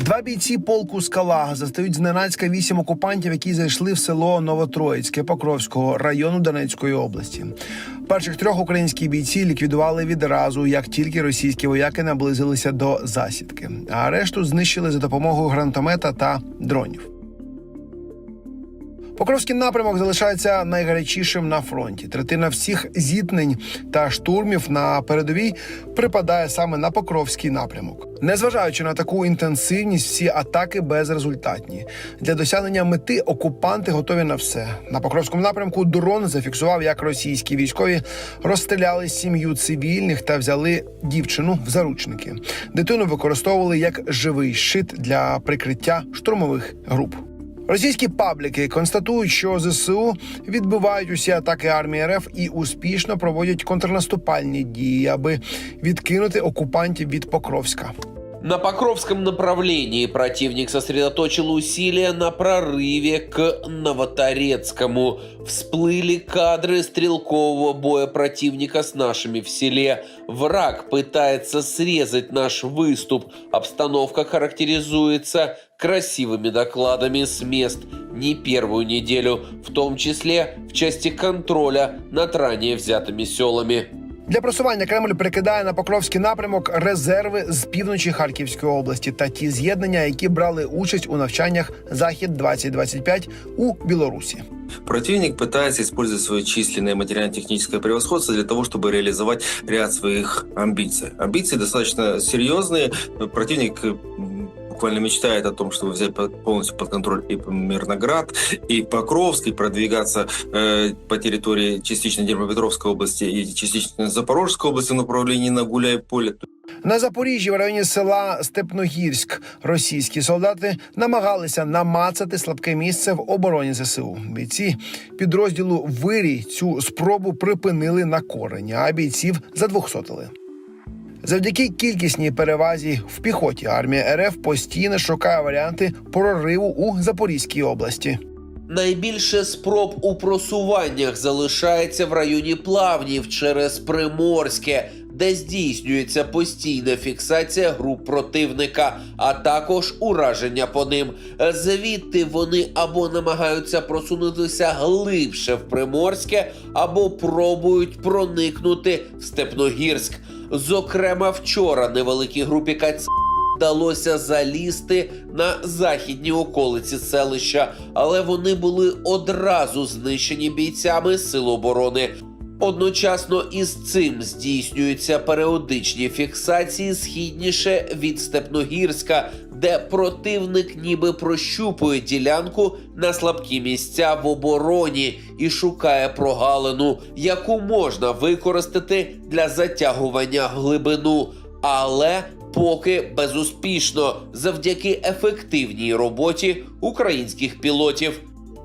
Два бійці полку Скала застають зненацька вісім окупантів, які зайшли в село Новотроїцьке Покровського району Донецької області. Перших трьох українські бійці ліквідували відразу, як тільки російські вояки наблизилися до засідки, а решту знищили за допомогою гранатомета та дронів. Покровський напрямок залишається найгарячішим на фронті. Третина всіх зіткнень та штурмів на передовій припадає саме на Покровський напрямок. Незважаючи на таку інтенсивність, всі атаки безрезультатні. Для досягнення мети окупанти готові на все. На Покровському напрямку дрон зафіксував, як російські військові розстріляли сім'ю цивільних та взяли дівчину в заручники. Дитину використовували як живий щит для прикриття штурмових груп. Російські пабліки констатують, що ЗСУ відбивають усі атаки армії РФ і успішно проводять контрнаступальні дії, аби відкинути окупантів від Покровська. На Покровском направлении противник сосредоточил усилия на прорыве к Новоторецкому. Всплыли кадры стрелкового боя противника с нашими в селе. Враг пытается срезать наш выступ. Обстановка характеризуется красивыми докладами с мест не первую неделю, в том числе в части контроля над ранее взятыми селами. Для просування Кремль прикидає на Покровський напрямок резерви з півночі Харківської області та ті з'єднання, які брали участь у навчаннях Захід 2025 у Білорусі. Противник пытается использовать свое численное материально-техническое превосходство для того, чтобы реализовать ряд своих амбиций. Амбиции достаточно серьезные. Противник м, буквально мечтает о том, чтобы взять полностью под контроль и Мирноград, и Покровск, и продвигаться э, по территории частично Днепропетровской области и частично Запорожской области в направлении на Гуляй-Поле. На Запоріжжі в районі села Степногірськ російські солдати намагалися намацати слабке місце в обороні ЗСУ. Бійці підрозділу Вирій цю спробу припинили на корені, а бійців задвохсотили. Завдяки кількісній перевазі в піхоті армія РФ постійно шукає варіанти прориву у Запорізькій області. Найбільше спроб у просуваннях залишається в районі плавнів через Приморське, де здійснюється постійна фіксація груп противника, а також ураження по ним. Звідти вони або намагаються просунутися глибше в Приморське, або пробують проникнути в Степногірськ. Зокрема, вчора невеликій групі каць вдалося залізти на західні околиці селища, але вони були одразу знищені бійцями Сил оборони. Одночасно із цим здійснюються періодичні фіксації східніше від Степногірська, де противник ніби прощупує ділянку на слабкі місця в обороні і шукає прогалину, яку можна використати для затягування глибину, але поки безуспішно завдяки ефективній роботі українських пілотів.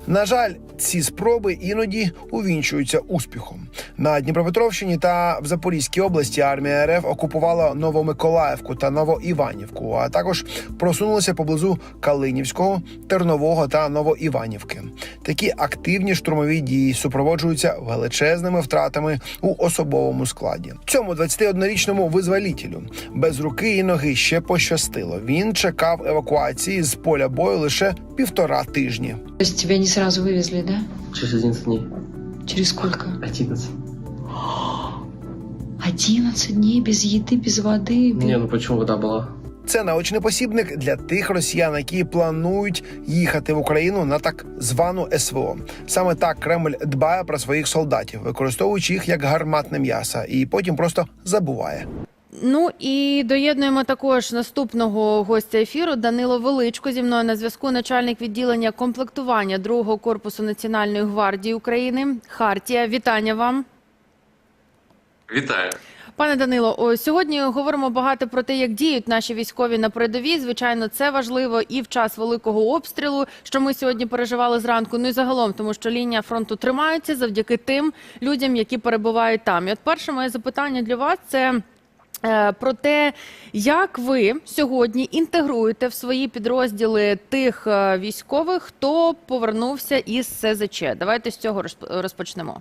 На жаль, ці спроби іноді увінчуються успіхом. На Дніпропетровщині та в Запорізькій області армія РФ окупувала Новомиколаївку та Новоіванівку, а також просунулася поблизу Калинівського, Тернового та Новоіванівки. Такі активні штурмові дії супроводжуються величезними втратами у особовому складі. Цьому 21-річному визволітелю без руки і ноги ще пощастило. Він чекав евакуації з поля бою лише півтора тижні. То есть тебя не сразу вывезли, да? Через 11 дней. Через сколько? 11. 11 дней без еды, без воды. без- Не, ну почему вода была? Це научний посібник для тих росіян, які планують їхати в Україну на так звану СВО. Саме так Кремль дбає про своїх солдатів, використовуючи їх як гарматне м'ясо, і потім просто забуває. Ну і доєднуємо також наступного гостя ефіру Данило Величко. Зі мною на зв'язку начальник відділення комплектування другого корпусу Національної гвардії України. Хартія, вітання вам. Вітаю. Пане Данило, сьогодні говоримо багато про те, як діють наші військові на передовій. Звичайно, це важливо і в час великого обстрілу, що ми сьогодні переживали зранку. Ну і загалом, тому що лінія фронту тримається завдяки тим людям, які перебувають там. І от перше моє запитання для вас це. Е, Про те, як ви сьогодні інтегруєте в свої підрозділи тих е, військових, хто повернувся із СЗЧ. Давайте з цього розпочнемо.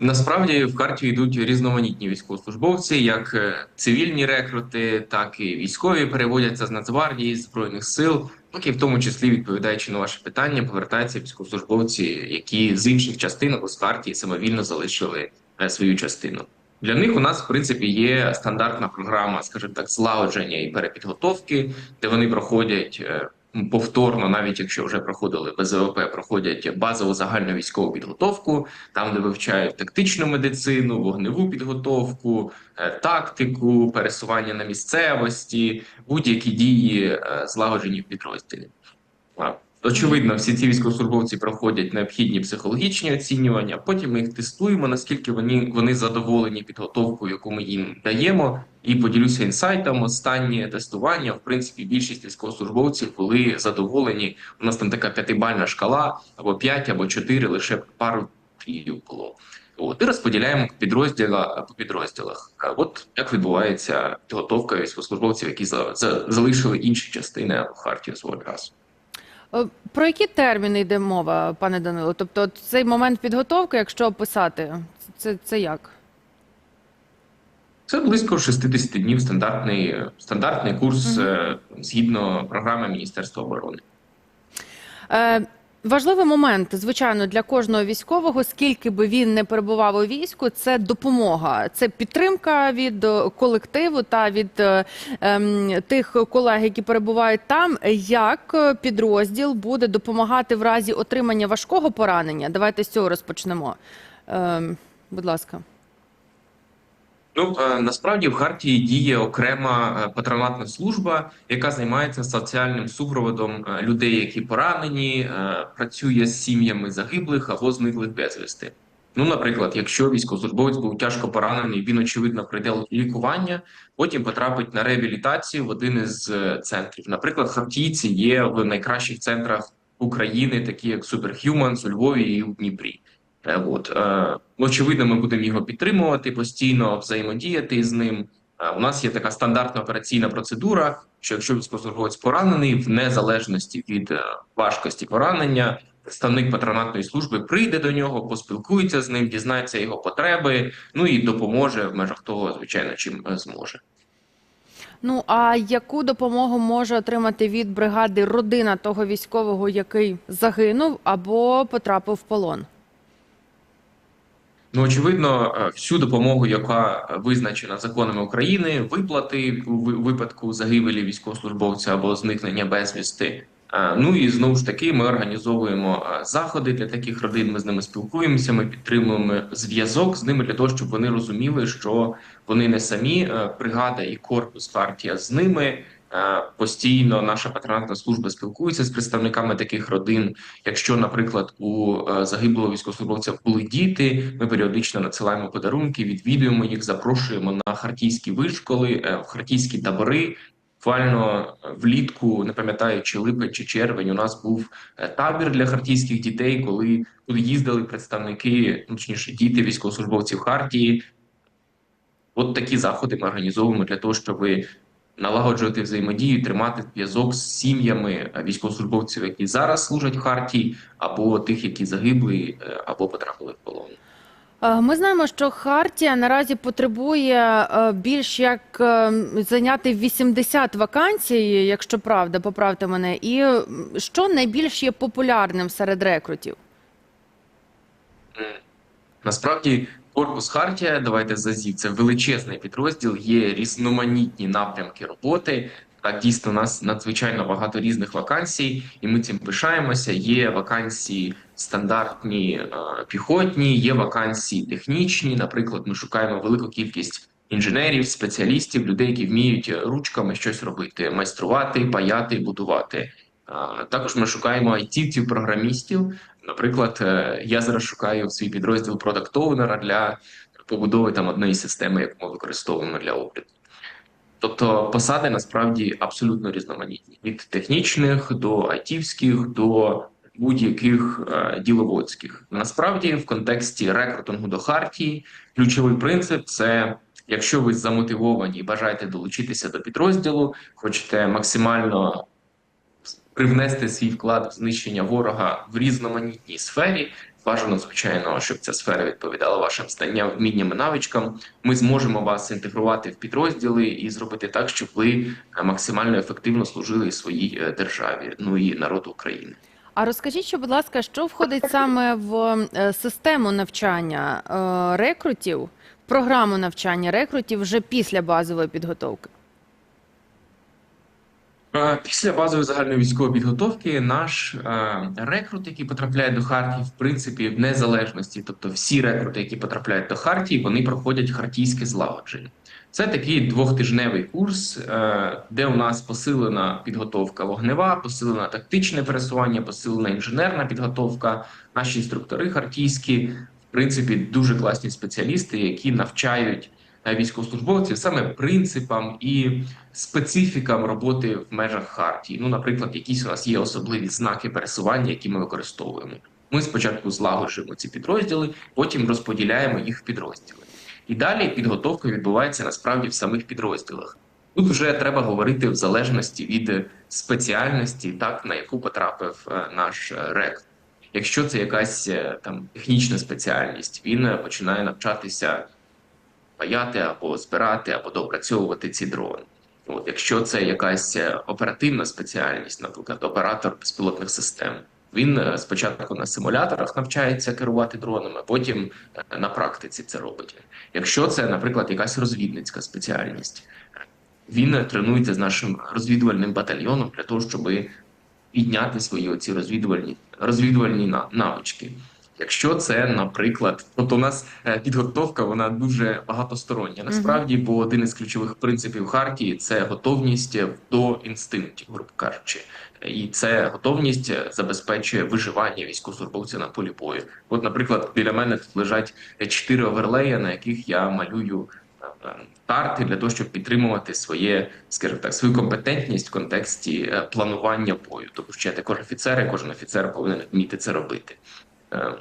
Насправді в карті йдуть різноманітні військовослужбовці, як е, цивільні рекрути, так і військові переводяться з Нацгвардії, збройних сил, так і в тому числі відповідаючи на ваше питання, повертаються військовослужбовці, які з інших частин або з партії самовільно залишили свою частину. Для них у нас в принципі є стандартна програма, скажімо так, злагодження і перепідготовки, де вони проходять е, повторно, навіть якщо вже проходили БЗВП, проходять базову загальну військову підготовку, там де вивчають тактичну медицину, вогневу підготовку, е, тактику, пересування на місцевості, будь-які дії е, злагоджені в підрозділі. Очевидно, всі ці військовослужбовці проходять необхідні психологічні оцінювання. Потім ми їх тестуємо, наскільки вони, вони задоволені підготовкою, яку ми їм даємо. І поділюся інсайтом. Останнє тестування, в принципі, більшість військовослужбовців були задоволені. У нас там така п'ятибальна шкала, або 5, або 4, лише пару тріїв було. От і розподіляємо підрозділа по підрозділах. От як відбувається підготовка військовослужбовців, які за, за, залишили інші частини Хартії свого часу. Е, Про які терміни йде мова, пане Данило? Тобто, цей момент підготовки, якщо описати, це, це як? Це близько 60 днів стандартний, стандартний курс е, згідно програми Міністерства оборони. Е, важливий момент, звичайно, для кожного військового, скільки би він не перебував у війську, це допомога, це підтримка від е, колективу та від е, ем, тих колег, які перебувають там. Як е, підрозділ буде допомагати в разі отримання важкого поранення? Давайте з цього розпочнемо. Ем, будь ласка. Ну е, насправді в Хартії діє окрема е, патронатна служба, яка займається соціальним супроводом е, людей, які поранені, працює з сім'ями загиблих або зниклих безвісти. Ну, наприклад, якщо військовослужбовець був тяжко поранений, він очевидно пройде лікування, потім потрапить на реабілітацію в один із центрів. Наприклад, хартійці є в найкращих центрах України, такі як Superhumans у Львові і у Дніпрі. Е, От е, очевидно, ми будемо його підтримувати постійно, взаємодіяти з ним. Е, У нас є така стандартна операційна процедура, що якщо військовослужбовець поранений, в незалежності від важкості поранення, представник патронатної служби прийде до нього, поспілкується з ним, дізнається його потреби, ну і допоможе в межах того, звичайно, чим зможе. Ну а яку допомогу може отримати від бригади родина того військового, який загинув або потрапив в полон? Ну, очевидно, е, всю допомогу, яка визначена законами України, виплати у випадку загибелі військовослужбовця або зникнення безвісти. Е, Ну і знову ж таки, ми організовуємо е, заходи для таких родин. Ми з ними спілкуємося. Ми підтримуємо зв'язок з ними для того, щоб вони розуміли, що вони не самі. Е, Бригада і корпус партія з ними. Е, Постійно наша патронатна служба спілкується з представниками таких родин. Якщо, наприклад, у е, загиблого військовослужбовця були діти, ми періодично надсилаємо подарунки, відвідуємо їх, запрошуємо на хартійські вишколи, е, в хартійські табори. Буквально влітку, не пам'ятаю, чи липень чи червень, у нас був табір для хартійських дітей, коли туди їздили представники, ну, точніше, діти військовослужбовців Хартії. От такі заходи ми організовуємо для того, щоб налагоджувати взаємодію, тримати зв'язок з сім'ями військовослужбовців, які зараз служать в Хартії, або тих, які загибли е, або потрапили в полон. Е, Ми знаємо, що Хартія наразі потребує е, більш як зайняти 80 вакансій, якщо правда, поправте мене. І що найбільш є популярним серед рекрутів? Насправді, корпус Хартія, давайте зазі, це величезний підрозділ, є різноманітні напрямки роботи. Так, дійсно, у нас надзвичайно багато різних вакансій, і ми цим пишаємося. Є вакансії стандартні е, піхотні, є вакансії технічні. Наприклад, ми шукаємо велику кількість інженерів, спеціалістів, людей, які вміють е, ручками щось робити, майструвати, паяти, будувати. Також ми шукаємо айтівців, програмістів. Наприклад, е, я зараз шукаю свій підрозділ продакт оунера для побудови там одної системи, яку ми використовуємо для обліку. Тобто посади насправді абсолютно різноманітні від технічних до айтівських до будь-яких е, діловодських. Насправді, в контексті рекрутингу до хартії, ключовий принцип це якщо ви замотивовані і бажаєте долучитися до підрозділу, хочете максимально привнести свій вклад в знищення ворога в різноманітній сфері, Бажано, звичайно, щоб ця сфера відповідала вашим знанням, вмінням і навичкам. Ми зможемо вас інтегрувати в підрозділи і зробити так, щоб ви е, максимально ефективно служили своїй е, державі, ну і народу України. А розкажіть, що, будь ласка, що входить саме в е, систему навчання рекрутів, програму навчання рекрутів вже після базової підготовки? Е, Після базової загальної військової підготовки наш е, рекрут, який потрапляє до Хартії, в принципі, в незалежності, тобто всі рекрути, які потрапляють до Хартії, вони проходять хартійське злагодження. Це такий двохтижневий курс, е, де у нас посилена підготовка вогнева, посилена тактичне пересування, посилена інженерна підготовка. Наші інструктори хартійські, в принципі, дуже класні спеціалісти, які навчають військовослужбовців саме принципам і специфікам роботи в межах хартії. Ну, наприклад, якісь у нас є особливі знаки пересування, які ми використовуємо. Ми спочатку злагоджуємо ці підрозділи, потім розподіляємо їх в підрозділи. І далі підготовка відбувається насправді в самих підрозділах. Тут вже треба говорити в залежності від спеціальності, так на яку потрапив е, наш е, рек. Якщо це якась е, там технічна спеціальність, він е, починає навчатися паяти або збирати, або доопрацьовувати ці дрони. От, якщо це якась е, оперативна спеціальність, наприклад, оператор безпілотних систем, він е, спочатку на симуляторах навчається керувати дронами, потім е, на практиці це робить. Якщо це, наприклад, якась розвідницька спеціальність, він тренується з нашим розвідувальним батальйоном для того, щоб підняти свої оці розвідувальні розвідувальні навички. Якщо це, наприклад, от у нас е, підготовка вона дуже багатостороння. Насправді, бо один із ключових принципів хартії це готовність до інстинктів, грубо кажучи, і це готовність е, забезпечує виживання військовослужбовця на полі бою. От, наприклад, біля мене тут лежать чотири оверлеї, на яких я малюю е, е, карти для того, щоб підтримувати своє, скажімо так, свою компетентність в контексті планування бою. Тому що я також офіцер, і кожен офіцер повинен вміти це робити. Е,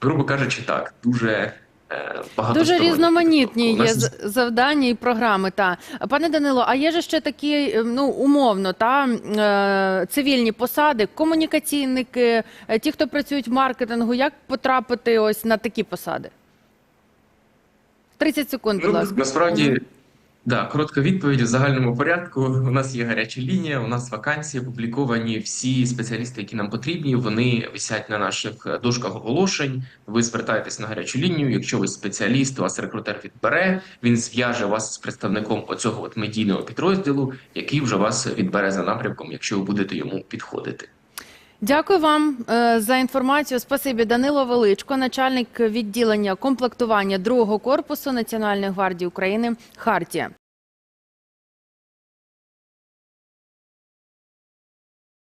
Грубо кажучи, так дуже е, багато Дуже різноманітні є завдання і програми. Та пане Данило, а є же ще такі, е, ну умовно, та е, цивільні посади, комунікаційники, ті, хто працюють в маркетингу. Як потрапити ось на такі посади? 30 секунд, будь Ну, ласка. насправді, да, коротка відповідь в загальному порядку. У нас є гаряча лінія, у нас вакансії опубліковані. Всі спеціалісти, які нам потрібні, вони висять на наших дошках оголошень. Ви звертаєтесь на гарячу лінію. Якщо ви спеціаліст, вас рекрутер відбере. Він зв'яже вас з представником оцього от медійного підрозділу, який вже вас відбере за напрямком, якщо ви будете йому підходити. Дякую вам е, за інформацію. Спасибі, Данило Величко, начальник відділення комплектування другого корпусу Національної гвардії України Хартія.